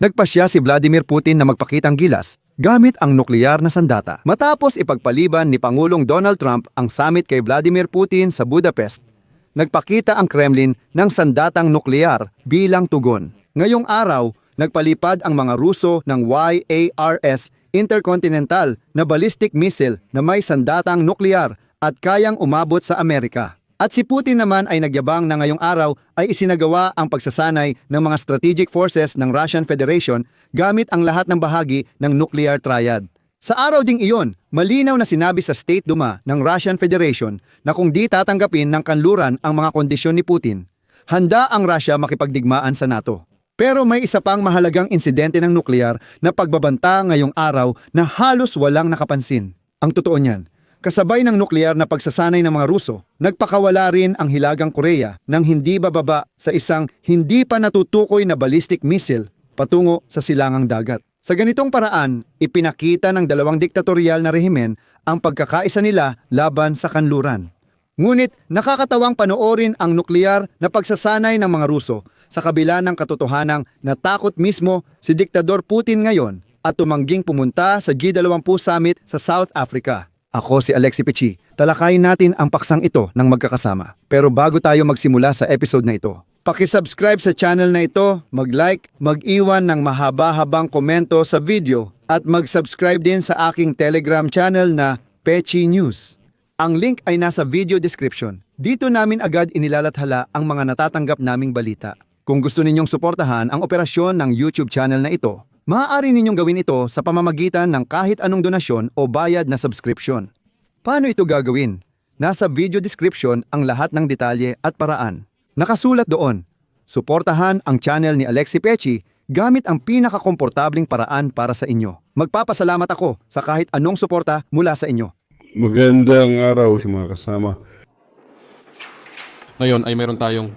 Nagpasya si Vladimir Putin na magpakitang gilas gamit ang nuklear na sandata. Matapos ipagpaliban ni Pangulong Donald Trump ang summit kay Vladimir Putin sa Budapest, nagpakita ang Kremlin ng sandatang nuklear bilang tugon. Ngayong araw, nagpalipad ang mga Ruso ng YARS Intercontinental na ballistic missile na may sandatang nuklear at kayang umabot sa Amerika. At si Putin naman ay nagyabang na ngayong araw ay isinagawa ang pagsasanay ng mga strategic forces ng Russian Federation gamit ang lahat ng bahagi ng nuclear triad. Sa araw ding iyon, malinaw na sinabi sa State Duma ng Russian Federation na kung di tatanggapin ng kanluran ang mga kondisyon ni Putin, handa ang Russia makipagdigmaan sa NATO. Pero may isa pang mahalagang insidente ng nuklear na pagbabanta ngayong araw na halos walang nakapansin. Ang totoo niyan, kasabay ng nuklear na pagsasanay ng mga Ruso, nagpakawala rin ang Hilagang Korea ng hindi bababa sa isang hindi pa natutukoy na ballistic missile patungo sa silangang dagat. Sa ganitong paraan, ipinakita ng dalawang diktatorial na rehimen ang pagkakaisa nila laban sa kanluran. Ngunit nakakatawang panoorin ang nuklear na pagsasanay ng mga Ruso sa kabila ng katotohanang natakot mismo si Diktador Putin ngayon at tumangging pumunta sa G20 Summit sa South Africa. Ako si Alexi Pichi. Talakayin natin ang paksang ito ng magkakasama. Pero bago tayo magsimula sa episode na ito, Pakisubscribe sa channel na ito, mag-like, mag-iwan ng mahaba-habang komento sa video at mag-subscribe din sa aking Telegram channel na Pechi News. Ang link ay nasa video description. Dito namin agad inilalathala ang mga natatanggap naming balita. Kung gusto ninyong suportahan ang operasyon ng YouTube channel na ito, maaari ninyong gawin ito sa pamamagitan ng kahit anong donasyon o bayad na subscription. Paano ito gagawin? Nasa video description ang lahat ng detalye at paraan. Nakasulat doon, suportahan ang channel ni Alexi Pechi gamit ang pinakakomportabling paraan para sa inyo. Magpapasalamat ako sa kahit anong suporta mula sa inyo. Magandang araw sa mga kasama. Ngayon ay meron tayong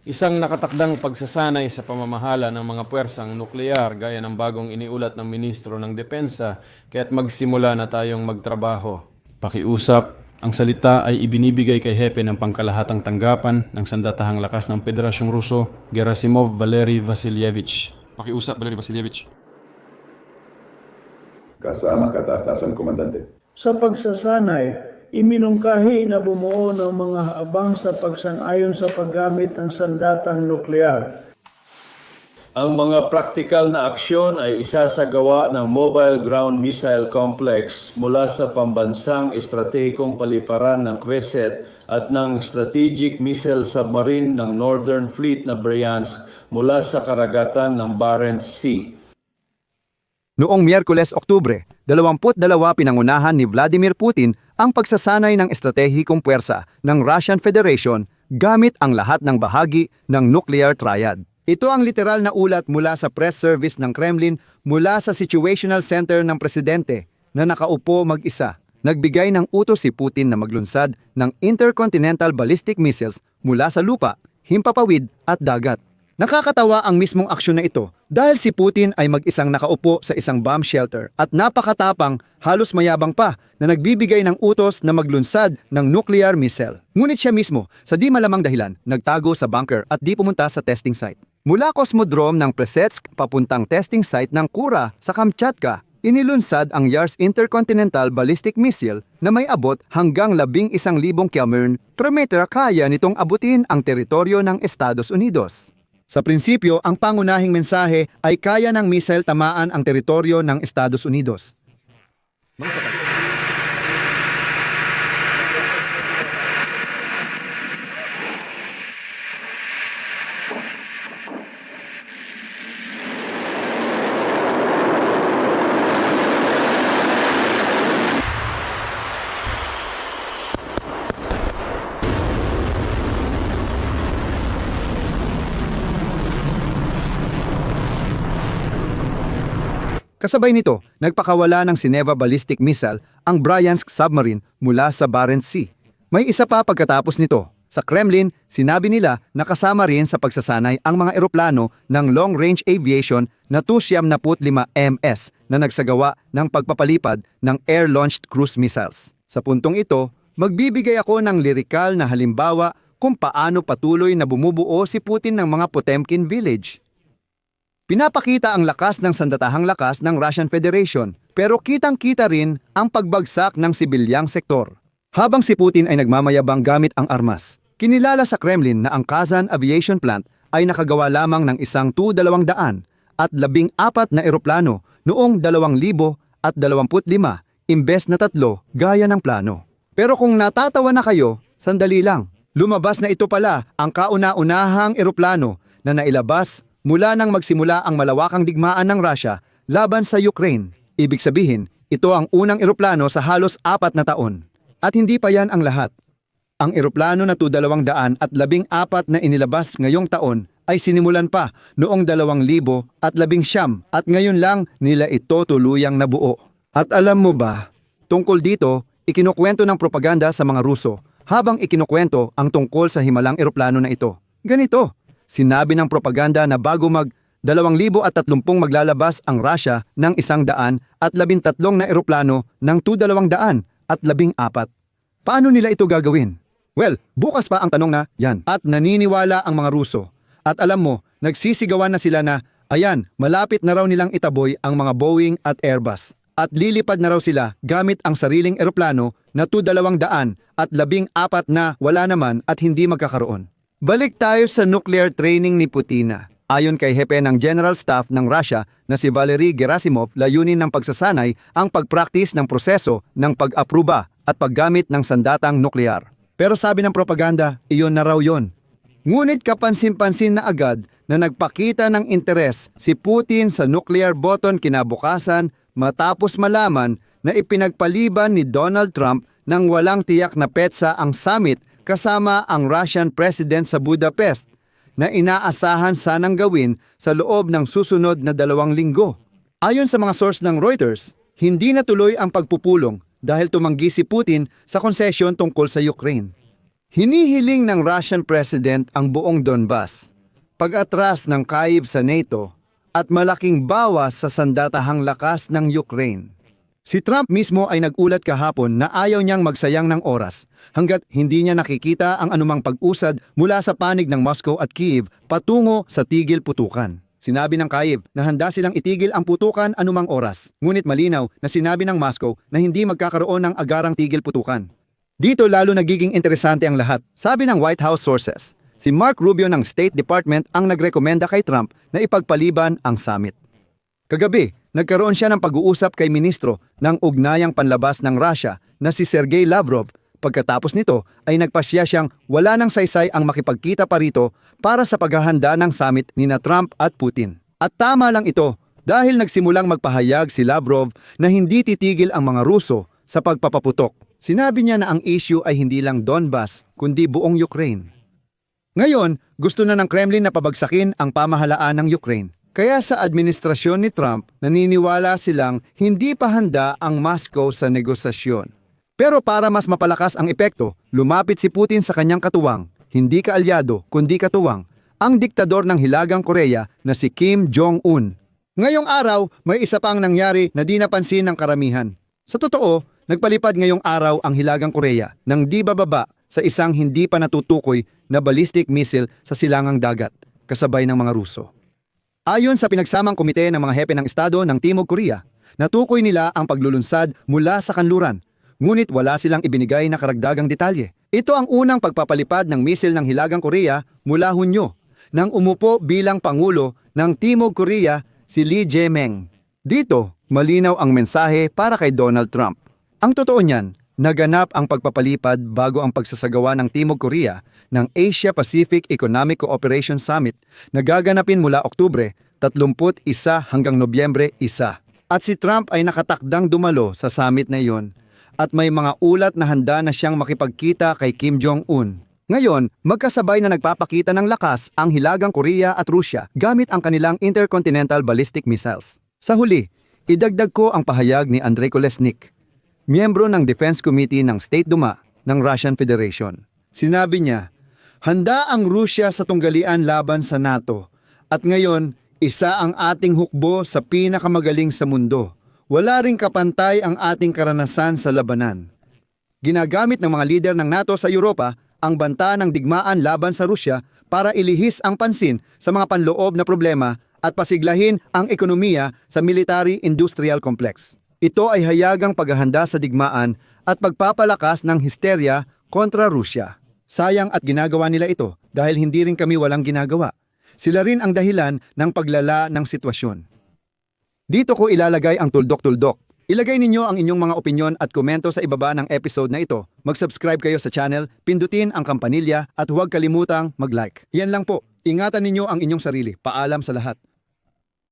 Isang nakatakdang pagsasanay sa pamamahala ng mga puwersang nuklear gaya ng bagong iniulat ng Ministro ng Depensa kaya't magsimula na tayong magtrabaho. Pakiusap, ang salita ay ibinibigay kay Hepe ng pangkalahatang tanggapan ng sandatahang lakas ng Federasyong Ruso, Gerasimov Valery Vasilyevich. pakiusap Valery Vasilyevich. Kasama kataas-taasan komandante. Sa pagsasanay, iminungkahi na bumuo ng mga habang sa pagsang-ayon sa paggamit ng sandatang nuklear. Ang mga praktikal na aksyon ay isasagawa ng Mobile Ground Missile Complex mula sa pambansang estratehikong paliparan ng Kweset at ng Strategic Missile Submarine ng Northern Fleet na Bryansk mula sa karagatan ng Barents Sea. Noong Miyerkules, Oktubre, 22 pinangunahan ni Vladimir Putin ang pagsasanay ng estratehikong puwersa ng Russian Federation gamit ang lahat ng bahagi ng nuclear triad. Ito ang literal na ulat mula sa press service ng Kremlin mula sa Situational Center ng Presidente na nakaupo mag-isa. Nagbigay ng utos si Putin na maglunsad ng intercontinental ballistic missiles mula sa lupa, himpapawid at dagat. Nakakatawa ang mismong aksyon na ito dahil si Putin ay mag-isang nakaupo sa isang bomb shelter at napakatapang halos mayabang pa na nagbibigay ng utos na maglunsad ng nuclear missile. Ngunit siya mismo, sa di malamang dahilan, nagtago sa bunker at di pumunta sa testing site. Mula Cosmodrome ng Plesetsk papuntang testing site ng Kura sa Kamchatka, inilunsad ang Yars Intercontinental Ballistic Missile na may abot hanggang 11,000 km kaya nitong abutin ang teritoryo ng Estados Unidos. Sa prinsipyo, ang pangunahing mensahe ay kaya ng missile tamaan ang teritoryo ng Estados Unidos. Kasabay nito, nagpakawala ng Sineva Ballistic Missile ang Bryansk submarine mula sa Barents Sea. May isa pa pagkatapos nito. Sa Kremlin, sinabi nila na kasama rin sa pagsasanay ang mga eroplano ng Long Range Aviation na 275 MS na nagsagawa ng pagpapalipad ng air-launched cruise missiles. Sa puntong ito, magbibigay ako ng lirikal na halimbawa kung paano patuloy na bumubuo si Putin ng mga Potemkin village. Pinapakita ang lakas ng sandatahang lakas ng Russian Federation pero kitang-kita rin ang pagbagsak ng sibilyang sektor. Habang si Putin ay nagmamayabang gamit ang armas, kinilala sa Kremlin na ang Kazan Aviation Plant ay nakagawa lamang ng isang Tu-200 at labing apat na eroplano noong 2025 imbes na tatlo gaya ng plano. Pero kung natatawa na kayo, sandali lang. Lumabas na ito pala ang kauna-unahang eroplano na nailabas mula nang magsimula ang malawakang digmaan ng Russia laban sa Ukraine. Ibig sabihin, ito ang unang eroplano sa halos apat na taon. At hindi pa yan ang lahat. Ang eroplano na Tu-200 at labing apat na inilabas ngayong taon ay sinimulan pa noong 2000 at at ngayon lang nila ito tuluyang nabuo. At alam mo ba, tungkol dito, ikinukwento ng propaganda sa mga Ruso habang ikinukwento ang tungkol sa himalang eroplano na ito. Ganito, sinabi ng propaganda na bago mag 2,030 maglalabas ang Russia ng isang daan at labintatlong na eroplano ng Tu-200 at labing apat. Paano nila ito gagawin? Well, bukas pa ang tanong na yan. At naniniwala ang mga Ruso. At alam mo, nagsisigawan na sila na, ayan, malapit na raw nilang itaboy ang mga Boeing at Airbus. At lilipad na raw sila gamit ang sariling eroplano na Tu-200 at labing apat na wala naman at hindi magkakaroon. Balik tayo sa nuclear training ni Putina. Ayon kay hepe ng General Staff ng Russia na si Valery Gerasimov, layunin ng pagsasanay ang pagpraktis ng proseso ng pag-apruba at paggamit ng sandatang nuklear. Pero sabi ng propaganda, iyon na raw yon. Ngunit kapansin-pansin na agad na nagpakita ng interes si Putin sa nuclear button kinabukasan matapos malaman na ipinagpaliban ni Donald Trump ng walang tiyak na petsa ang summit kasama ang Russian President sa Budapest na inaasahan sanang gawin sa loob ng susunod na dalawang linggo. Ayon sa mga source ng Reuters, hindi natuloy ang pagpupulong dahil tumanggi si Putin sa konsesyon tungkol sa Ukraine. Hinihiling ng Russian President ang buong Donbas, pag-atras ng Kyiv sa NATO at malaking bawas sa sandatahang lakas ng Ukraine. Si Trump mismo ay nagulat kahapon na ayaw niyang magsayang ng oras hanggat hindi niya nakikita ang anumang pag-usad mula sa panig ng Moscow at Kiev patungo sa tigil putukan. Sinabi ng Kiev na handa silang itigil ang putukan anumang oras, ngunit malinaw na sinabi ng Moscow na hindi magkakaroon ng agarang tigil putukan. Dito lalo nagiging interesante ang lahat. Sabi ng White House sources, si Mark Rubio ng State Department ang nagrekomenda kay Trump na ipagpaliban ang summit. Kagabi, nagkaroon siya ng pag-uusap kay ministro ng ugnayang panlabas ng Russia na si Sergey Lavrov. Pagkatapos nito ay nagpasya siyang wala nang saysay ang makipagkita pa rito para sa paghahanda ng summit ni na Trump at Putin. At tama lang ito dahil nagsimulang magpahayag si Lavrov na hindi titigil ang mga Ruso sa pagpapaputok. Sinabi niya na ang issue ay hindi lang Donbas kundi buong Ukraine. Ngayon, gusto na ng Kremlin na pabagsakin ang pamahalaan ng Ukraine. Kaya sa administrasyon ni Trump, naniniwala silang hindi pa handa ang Moscow sa negosasyon. Pero para mas mapalakas ang epekto, lumapit si Putin sa kanyang katuwang, hindi kaalyado kundi katuwang, ang diktador ng Hilagang Korea na si Kim Jong-un. Ngayong araw, may isa pang nangyari na di napansin ng karamihan. Sa totoo, nagpalipad ngayong araw ang Hilagang Korea nang di bababa sa isang hindi pa natutukoy na ballistic missile sa silangang dagat, kasabay ng mga Ruso. Ayon sa pinagsamang komite ng mga hepe ng Estado ng Timog Korea, natukoy nila ang paglulunsad mula sa kanluran, ngunit wala silang ibinigay na karagdagang detalye. Ito ang unang pagpapalipad ng misil ng Hilagang Korea mula Hunyo, nang umupo bilang Pangulo ng Timog Korea si Lee Jae-myung. Dito, malinaw ang mensahe para kay Donald Trump. Ang totoo niyan, naganap ang pagpapalipad bago ang pagsasagawa ng Timog Korea ng Asia-Pacific Economic Cooperation Summit na gaganapin mula Oktubre 31 hanggang Nobyembre 1. At si Trump ay nakatakdang dumalo sa summit na iyon at may mga ulat na handa na siyang makipagkita kay Kim Jong-un. Ngayon, magkasabay na nagpapakita ng lakas ang Hilagang Korea at Rusya gamit ang kanilang intercontinental ballistic missiles. Sa huli, idagdag ko ang pahayag ni Andrei Kolesnik, miyembro ng Defense Committee ng State Duma ng Russian Federation. Sinabi niya, handa ang Rusya sa tunggalian laban sa NATO at ngayon, isa ang ating hukbo sa pinakamagaling sa mundo. Wala ring kapantay ang ating karanasan sa labanan. Ginagamit ng mga lider ng NATO sa Europa ang banta ng digmaan laban sa Rusya para ilihis ang pansin sa mga panloob na problema at pasiglahin ang ekonomiya sa military-industrial complex. Ito ay hayagang paghahanda sa digmaan at pagpapalakas ng histerya kontra Rusya. Sayang at ginagawa nila ito dahil hindi rin kami walang ginagawa. Sila rin ang dahilan ng paglala ng sitwasyon. Dito ko ilalagay ang tuldok-tuldok. Ilagay ninyo ang inyong mga opinyon at komento sa ibaba ng episode na ito. Mag-subscribe kayo sa channel, pindutin ang kampanilya at huwag kalimutang mag-like. Yan lang po. Ingatan ninyo ang inyong sarili. Paalam sa lahat.